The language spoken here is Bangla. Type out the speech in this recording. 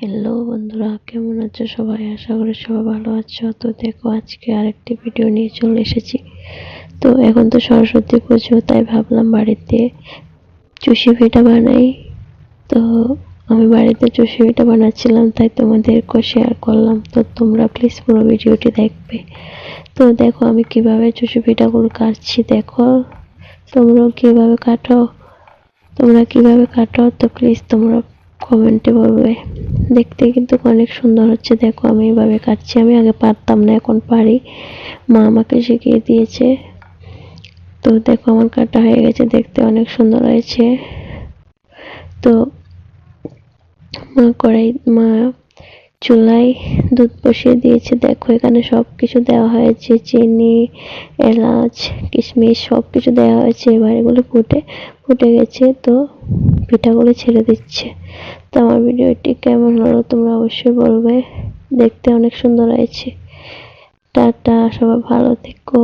হ্যালো বন্ধুরা, কেমন আছো সবাই? আশা করি সবাই ভালো আছো। তো দেখো, আজকে আরেকটি ভিডিও নিয়ে চলে এসেছি। তো এখন তো সরস্বতী পুজো, তাই ভাবলাম বাড়িতে চুষি পিঠা বানাই। তো আমি বাড়িতে চুষি পিঠা বানাচ্ছিলাম, তাই তোমাদেরকে শেয়ার করলাম। তো তোমরা প্লিজ পুরো ভিডিওটি দেখবে। তো দেখো, আমি কীভাবে চুষি পিঠাগুলো কাটছি, দেখো। তোমরাও কীভাবে কাটো? তোমরা কীভাবে কাটো? তো প্লিজ তোমরা কমেন্টে বলবে। দেখতে কিন্তু অনেক সুন্দর হচ্ছে। দেখো আমি এভাবে কাটছি, আমি আগে পারতাম না, এখন পারি। মা আমাকে শিখিয়ে দিয়েছে। তো দেখো আমার কাটা হয়ে গেছে, দেখতে অনেক সুন্দর হয়েছে। তো মা কড়াই, মা চুলায় দুধ বসিয়ে দিয়েছে। দেখো এখানে সব কিছু দেওয়া হয়েছে, চিনি, এলাচ, কিশমিশ সব কিছু দেওয়া হয়েছে। এবার এগুলো ফুটে ফুটে গেছে। তো পিঠাগুলো ছেড়ে দিচ্ছে। তো আমার ভিডিওটি কেমন হলো তোমরা অবশ্যই বলবে। দেখতে অনেক সুন্দর হয়েছে। টাটা, সবাই ভালো থেকো।